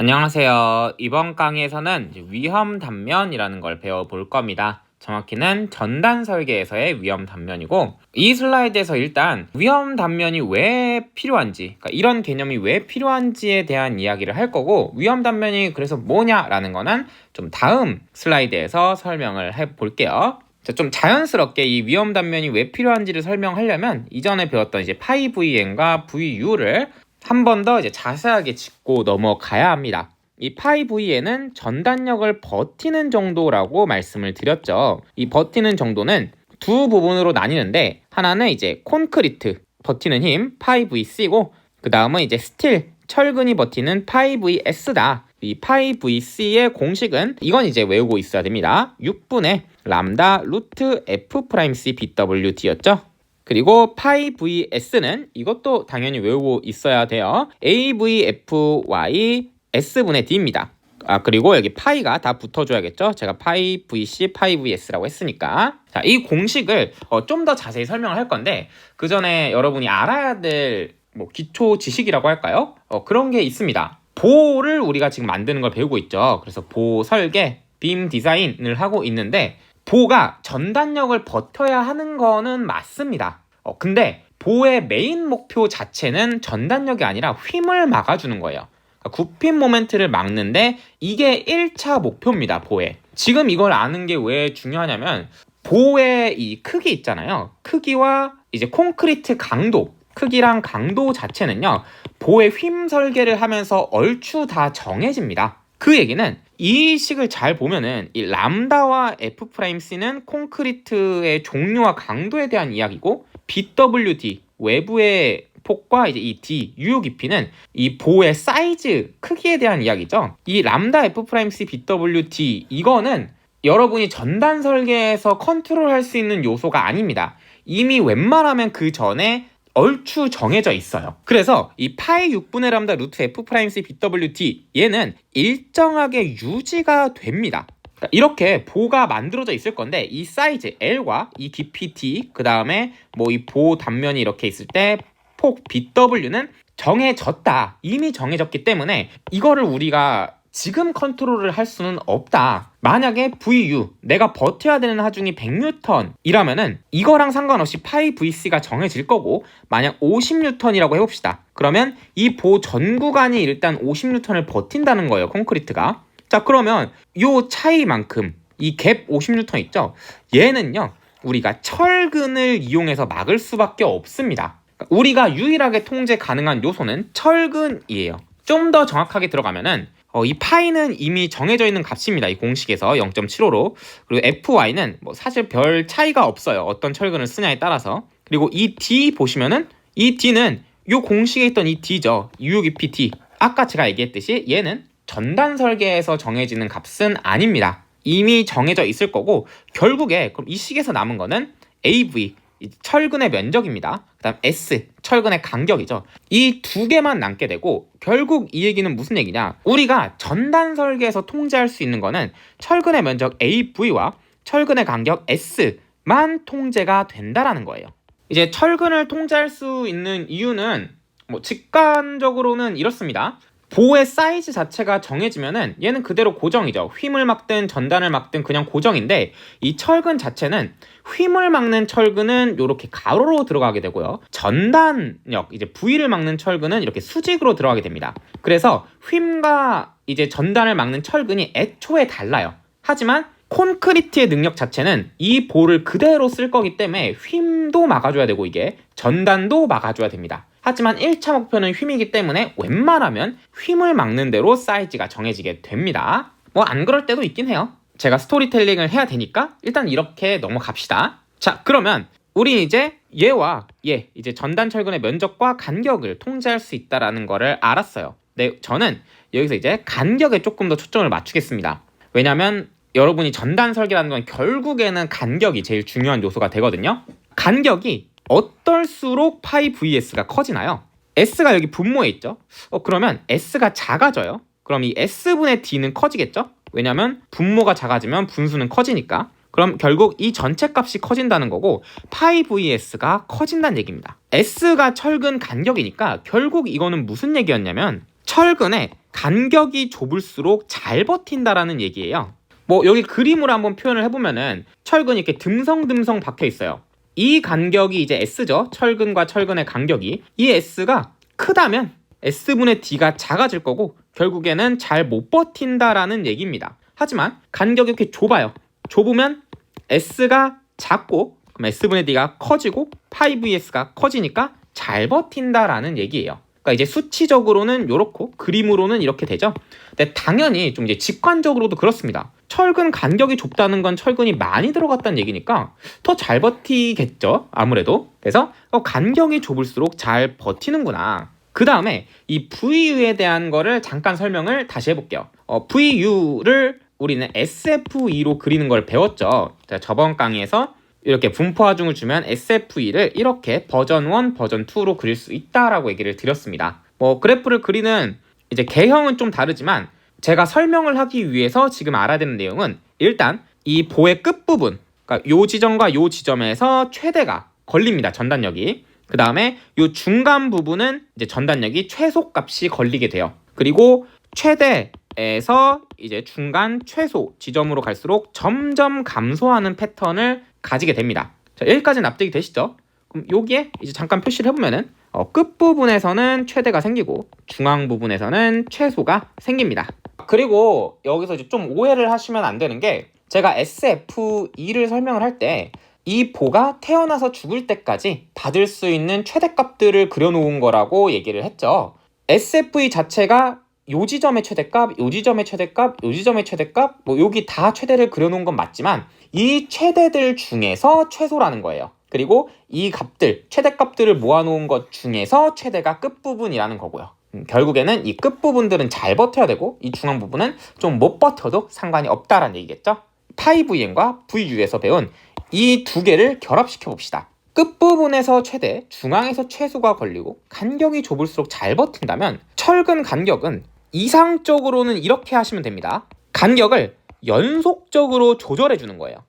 안녕하세요. 이번 강의에서는 위험 단면이라는 걸 배워볼 겁니다. 정확히는 전단 설계에서의 위험 단면이고 이 슬라이드에서 일단 위험 단면이 왜 필요한지 그러니까 이런 개념이 왜 필요한지에 대한 이야기를 할 거고 위험 단면이 그래서 뭐냐라는 거는 좀 다음 슬라이드에서 설명을 해 볼게요. 자, 좀 자연스럽게 이 위험 단면이 왜 필요한지를 설명하려면 이전에 배웠던 이제 파이 VN과 VU를 한 번 더 이제 자세하게 짚고 넘어가야 합니다. 이 파이 V에는 전단력을 버티는 정도라고 말씀을 드렸죠. 이 버티는 정도는 두 부분으로 나뉘는데 하나는 이제 콘크리트 버티는 힘 파이 VC고 그 다음은 이제 스틸 철근이 버티는 파이 VS다. 이 파이 VC의 공식은 이건 이제 외우고 있어야 됩니다. 6분의 람다 루트 F 프라임 C BWD였죠. 그리고 파이 VS는 이것도 당연히 외우고 있어야 돼요. AVFY S분의 D입니다. 아, 그리고 여기 파이가 다 붙어줘야겠죠? 제가 파이 VC, 파이 VS라고 했으니까. 자, 이 공식을 어, 좀 더 자세히 설명을 할 건데, 그 전에 여러분이 알아야 될 뭐 기초 지식이라고 할까요? 어, 그런 게 있습니다. 보를 우리가 지금 만드는 걸 배우고 있죠. 그래서 보 설계, 빔 디자인을 하고 있는데, 보가 전단력을 버텨야 하는 거는 맞습니다. 어, 근데 보의 메인 목표 자체는 전단력이 아니라 휨을 막아주는 거예요. 그러니까 굽힌 모멘트를 막는데 이게 1차 목표입니다, 보에. 지금 이걸 아는 게 왜 중요하냐면 보의 이 크기 있잖아요. 크기와 이제 콘크리트 강도, 크기랑 강도 자체는요. 보의 휨 설계를 하면서 얼추 다 정해집니다. 그 얘기는 이 식을 잘 보면은 이 람다와 F 프라임 C는 콘크리트의 종류와 강도에 대한 이야기고 BWD 외부의 폭과 이제 이 D 유효 깊이는 이 보의 사이즈 크기에 대한 이야기죠. 이 람다 F 프라임 C BWD 이거는 여러분이 전단 설계에서 컨트롤할 수 있는 요소가 아닙니다. 이미 웬만하면 그 전에 얼추 정해져 있어요. 그래서 이 파이 6분의 람다 루트 F 프라임 C BWT 얘는 일정하게 유지가 됩니다. 그러니까 이렇게 보가 만들어져 있을 건데 이 사이즈 L과 이 깊이 D 그 다음에 뭐 이 보 단면이 이렇게 있을 때 폭 BW는 정해졌다. 이미 정해졌기 때문에 이거를 우리가 지금 컨트롤을 할 수는 없다. 만약에 VU 내가 버텨야 되는 하중이 100N이라면은 이거랑 상관없이 파이 VC가 정해질 거고 만약 50N이라고 해봅시다. 그러면 이 보 전 구간이 일단 50N을 버틴다는 거예요. 콘크리트가. 자 그러면 요 차이만큼 이 갭 50N 있죠? 얘는요 우리가 철근을 이용해서 막을 수밖에 없습니다. 우리가 유일하게 통제 가능한 요소는 철근이에요. 좀 더 정확하게 들어가면은 어, 이 파이는 이미 정해져 있는 값입니다. 이 공식에서 0.75로 그리고 FY는 뭐 사실 별 차이가 없어요. 어떤 철근을 쓰냐에 따라서 그리고 이 D 보시면은 이 D는 이 공식에 있던 이 D죠. 유효깊이 D 아까 제가 얘기했듯이 얘는 전단 설계에서 정해지는 값은 아닙니다. 이미 정해져 있을 거고 결국에 그럼 이 식에서 남은 거는 AV 철근의 면적입니다. 그다음 S 철근의 간격이죠. 이 두 개만 남게 되고 결국 이 얘기는 무슨 얘기냐? 우리가 전단 설계에서 통제할 수 있는 거는 철근의 면적 AV와 철근의 간격 S만 통제가 된다라는 거예요. 이제 철근을 통제할 수 있는 이유는 뭐 직관적으로는 이렇습니다. 보의 사이즈 자체가 정해지면은 얘는 그대로 고정이죠. 휨을 막든 전단을 막든 그냥 고정인데 이 철근 자체는 휨을 막는 철근은 이렇게 가로로 들어가게 되고요. 전단력 이제 V를 막는 철근은 이렇게 수직으로 들어가게 됩니다. 그래서 휨과 이제 전단을 막는 철근이 애초에 달라요. 하지만 콘크리트의 능력 자체는 이 볼을 그대로 쓸 거기 때문에 휨도 막아줘야 되고 이게 전단도 막아줘야 됩니다. 하지만 1차 목표는 휨이기 때문에 웬만하면 휨을 막는 대로 사이즈가 정해지게 됩니다. 뭐 안 그럴 때도 있긴 해요. 제가 스토리텔링을 해야 되니까 일단 이렇게 넘어갑시다. 자, 그러면 우리 이제 얘와 얘 이제 전단 철근의 면적과 간격을 통제할 수 있다라는 거를 알았어요. 네, 저는 여기서 이제 간격에 조금 더 초점을 맞추겠습니다. 왜냐면 여러분이 전단 설계라는 건 결국에는 간격이 제일 중요한 요소가 되거든요. 간격이 어떨수록 파이 VS가 커지나요? S가 여기 분모에 있죠. 어, 그러면 S가 작아져요. 그럼 이 S분의 D는 커지겠죠? 왜냐면 분모가 작아지면 분수는 커지니까. 그럼 결국 이 전체 값이 커진다는 거고 파이 VS가 커진다는 얘기입니다. S가 철근 간격이니까 결국 이거는 무슨 얘기였냐면 철근의 간격이 좁을수록 잘 버틴다라는 얘기예요. 뭐 여기 그림으로 한번 표현을 해보면은 철근이 이렇게 듬성듬성 박혀 있어요. 이 간격이 이제 S죠. 철근과 철근의 간격이 이 S가 크다면 S분의 D가 작아질 거고 결국에는 잘 못 버틴다라는 얘기입니다. 하지만 간격이 이렇게 좁아요. 좁으면 S가 작고 그럼 S분의 D가 커지고 파이 VS가 커지니까 잘 버틴다라는 얘기예요. 그러니까 이제 수치적으로는 이렇고 그림으로는 이렇게 되죠. 근데 당연히 좀 이제 직관적으로도 그렇습니다. 철근 간격이 좁다는 건 철근이 많이 들어갔다는 얘기니까 더 잘 버티겠죠. 아무래도. 그래서 어, 간격이 좁을수록 잘 버티는구나. 그 다음에 이 VU에 대한 거를 잠깐 설명을 다시 해볼게요. 어, VU를 우리는 SFE로 그리는 걸 배웠죠. 자, 저번 강의에서 이렇게 분포 하중을 주면 SFE를 이렇게 버전 1, 버전 2로 그릴 수 있다라고 얘기를 드렸습니다. 뭐 그래프를 그리는 이제 개형은 좀 다르지만 제가 설명을 하기 위해서 지금 알아야 되는 내용은 일단 이 보의 끝부분, 그러니까 요 지점과 요 지점에서 최대가 걸립니다. 전단력이. 그 다음에 요 중간 부분은 이제 전단력이 최소값이 걸리게 돼요. 그리고 최대에서 이제 중간 최소 지점으로 갈수록 점점 감소하는 패턴을 가지게 됩니다. 자, 여기까지 납득이 되시죠? 그럼 여기에 이제 잠깐 표시를 해보면은 어, 끝부분에서는 최대가 생기고 중앙 부분에서는 최소가 생깁니다. 그리고 여기서 이제 좀 오해를 하시면 안 되는 게 제가 SFE를 설명을 할 때 이 보가 태어나서 죽을 때까지 받을 수 있는 최대값들을 그려놓은 거라고 얘기를 했죠. SFE 자체가 요 지점의 최대값, 요 지점의 최대값, 요 지점의 최대값, 뭐 여기 다 최대를 그려놓은 건 맞지만 이 최대들 중에서 최소라는 거예요. 그리고 이 값들, 최대값들을 모아놓은 것 중에서 최대가 끝부분이라는 거고요. 음, 결국에는 이 끝부분들은 잘 버텨야 되고 이 중앙 부분은 좀 못 버텨도 상관이 없다라는 얘기겠죠. 파이 VN과 VU에서 배운 이 두 개를 결합시켜 봅시다. 끝부분에서 최대, 중앙에서 최소가 걸리고 간격이 좁을수록 잘 버틴다면 철근 간격은 이상적으로는 이렇게 하시면 됩니다. 간격을 연속적으로 조절해 주는 거예요.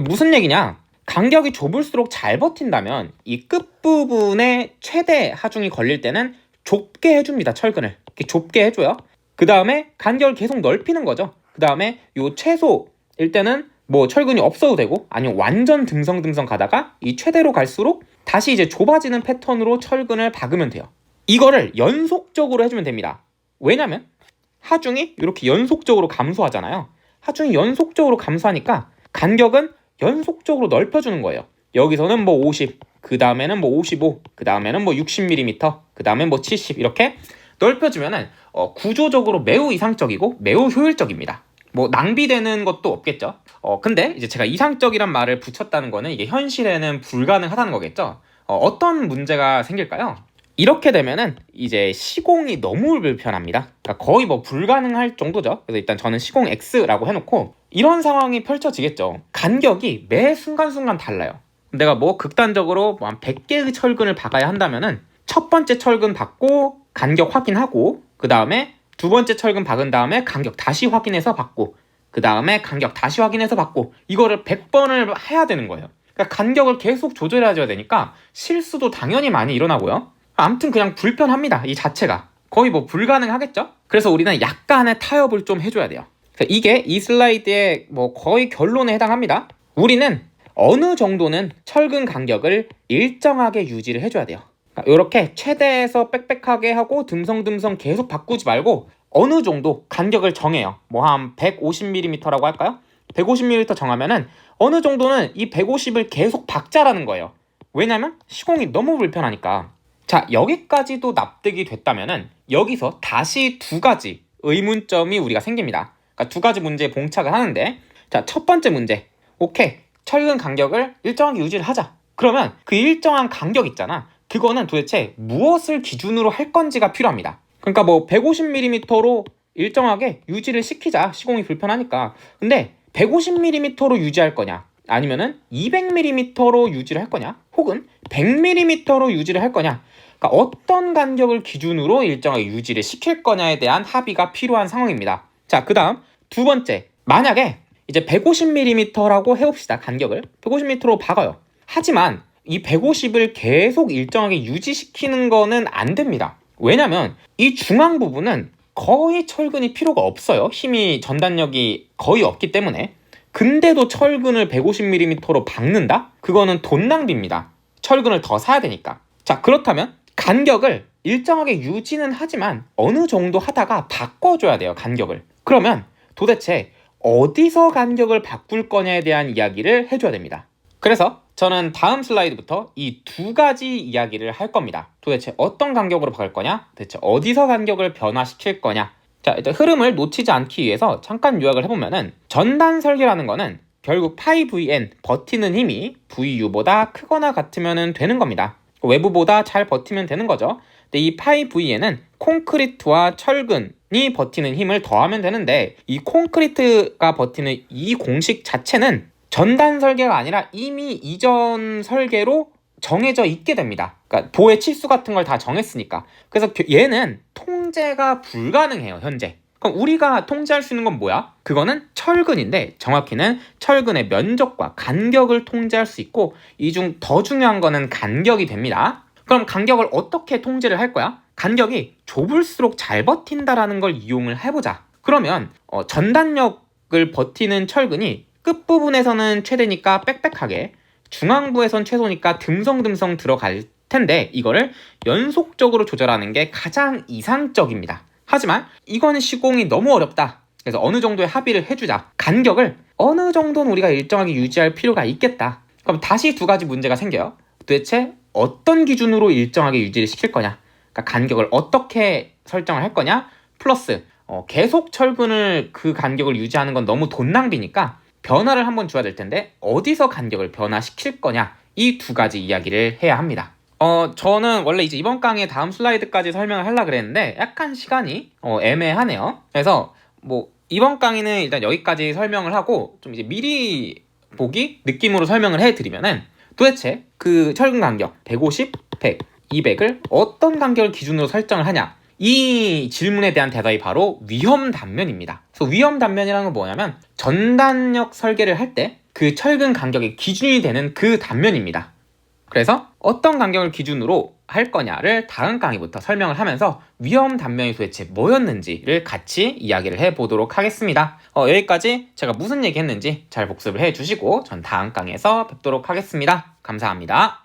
무슨 얘기냐? 간격이 좁을수록 잘 버틴다면 이 끝부분에 최대 하중이 걸릴 때는 좁게 해줍니다. 철근을 이렇게 좁게 해줘요. 그 다음에 간격을 계속 넓히는 거죠. 그 다음에 요 최소일 때는 뭐 철근이 없어도 되고 아니면 완전 듬성듬성 가다가 이 최대로 갈수록 다시 이제 좁아지는 패턴으로 철근을 박으면 돼요. 이거를 연속적으로 해주면 됩니다. 왜냐면 하중이 이렇게 연속적으로 감소하잖아요. 하중이 연속적으로 감소하니까 간격은 연속적으로 넓혀주는 거예요. 여기서는 뭐 50, 그 다음에는 뭐 55, 그 다음에는 뭐 60mm, 그 다음에 뭐 70 이렇게 넓혀주면은 어, 구조적으로 매우 이상적이고 매우 효율적입니다. 뭐 낭비되는 것도 없겠죠. 어 근데 이제 제가 이상적이란 말을 붙였다는 거는 이게 현실에는 불가능하다는 거겠죠. 어, 어떤 문제가 생길까요? 이렇게 되면은 이제 시공이 너무 불편합니다. 그러니까 거의 뭐 불가능할 정도죠. 그래서 일단 저는 시공 X라고 해놓고 이런 상황이 펼쳐지겠죠. 간격이 매 순간순간 달라요. 내가 뭐 극단적으로 뭐 한 100개의 철근을 박아야 한다면은 첫 번째 철근 박고 간격 확인하고 그 다음에 두 번째 철근 박은 다음에 간격 다시 확인해서 받고 그 다음에 간격 다시 확인해서 받고 이거를 100번을 해야 되는 거예요. 그러니까 간격을 계속 조절해줘야 되니까 실수도 당연히 많이 일어나고요. 아무튼 그냥 불편합니다. 이 자체가. 거의 뭐 불가능하겠죠? 그래서 우리는 약간의 타협을 좀 해줘야 돼요. 이게 이 슬라이드의 뭐 거의 결론에 해당합니다. 우리는 어느 정도는 철근 간격을 일정하게 유지를 해줘야 돼요. 이렇게 최대에서 빽빽하게 하고 듬성듬성 계속 바꾸지 말고 어느 정도 간격을 정해요. 뭐 한 150mm라고 할까요? 150mm 정하면은 어느 정도는 이 150을 계속 박자라는 거예요. 왜냐면 시공이 너무 불편하니까. 자, 여기까지도 납득이 됐다면은 여기서 다시 두 가지 의문점이 우리가 생깁니다. 그러니까 두 가지 문제에 봉착을 하는데 자, 첫 번째 문제. 오케이. 철근 간격을 일정하게 유지를 하자. 그러면 그 일정한 간격 있잖아. 그거는 도대체 무엇을 기준으로 할 건지가 필요합니다. 그러니까 뭐 150mm로 일정하게 유지를 시키자. 시공이 불편하니까. 근데 150mm로 유지할 거냐? 아니면은 200mm로 유지를 할 거냐? 혹은 100mm로 유지를 할 거냐? 그러니까 어떤 간격을 기준으로 일정하게 유지를 시킬 거냐에 대한 합의가 필요한 상황입니다. 자, 그 다음 두 번째. 만약에 이제 150mm라고 해봅시다. 간격을. 150mm로 박아요. 하지만 이 150을 계속 일정하게 유지시키는 거는 안 됩니다. 왜냐면 이 중앙 부분은 거의 철근이 필요가 없어요. 힘이 전단력이 거의 없기 때문에. 근데도 철근을 150mm로 박는다? 그거는 돈 낭비입니다. 철근을 더 사야 되니까. 자, 그렇다면 간격을 일정하게 유지는 하지만 어느 정도 하다가 바꿔줘야 돼요, 간격을. 그러면 도대체 어디서 간격을 바꿀 거냐에 대한 이야기를 해줘야 됩니다. 그래서 저는 다음 슬라이드부터 이 두 가지 이야기를 할 겁니다. 도대체 어떤 간격으로 바꿀 거냐? 도대체 어디서 간격을 변화시킬 거냐? 자, 일단 흐름을 놓치지 않기 위해서 잠깐 요약을 해보면은 전단 설계라는 거는 결국 파이 VN 버티는 힘이 VU보다 크거나 같으면 되는 겁니다. 외부보다 잘 버티면 되는 거죠. 근데 이 파이 VN은 콘크리트와 철근이 버티는 힘을 더하면 되는데 이 콘크리트가 버티는 이 공식 자체는 전단 설계가 아니라 이미 이전 설계로 정해져 있게 됩니다. 그러니까 보의 치수 같은 걸 다 정했으니까. 그래서 겨- 얘는 통제가 불가능해요, 현재. 그럼 우리가 통제할 수 있는 건 뭐야? 그거는 철근인데 정확히는 철근의 면적과 간격을 통제할 수 있고 이 중 더 중요한 거는 간격이 됩니다. 그럼 간격을 어떻게 통제를 할 거야? 간격이 좁을수록 잘 버틴다라는 걸 이용을 해보자. 그러면 어, 전단력을 버티는 철근이 끝부분에서는 최대니까 빽빽하게 중앙부에선 최소니까 듬성듬성 들어갈 텐데 이거를 연속적으로 조절하는 게 가장 이상적입니다. 하지만 이거는 시공이 너무 어렵다. 그래서 어느 정도의 합의를 해주자. 간격을 어느 정도는 우리가 일정하게 유지할 필요가 있겠다. 그럼 다시 두 가지 문제가 생겨요. 도대체 어떤 기준으로 일정하게 유지를 시킬 거냐? 그러니까 간격을 어떻게 설정을 할 거냐? 플러스 어, 계속 철근을 그 간격을 유지하는 건 너무 돈 낭비니까 변화를 한번 줘야 될 텐데 어디서 간격을 변화시킬 거냐? 이 두 가지 이야기를 해야 합니다. 어, 저는 원래 이제 이번 강의 다음 슬라이드까지 설명을 하려고 그랬는데 약간 시간이 어, 애매하네요. 그래서 뭐 이번 강의는 일단 여기까지 설명을 하고 좀 이제 미리 보기 느낌으로 설명을 해드리면은 도대체 그 철근 간격 150, 100, 200을 어떤 간격을 기준으로 설정을 하냐 이 질문에 대한 대답이 바로 위험 단면입니다. 그래서 위험 단면이라는 건 뭐냐면 전단력 설계를 할 때 그 철근 간격의 기준이 되는 그 단면입니다. 그래서 어떤 간격을 기준으로 할 거냐를 다음 강의부터 설명을 하면서 위험 단면이 도대체 뭐였는지를 같이 이야기를 해보도록 하겠습니다. 어, 여기까지 제가 무슨 얘기 했는지 잘 복습을 해주시고 전 다음 강의에서 뵙도록 하겠습니다. 감사합니다.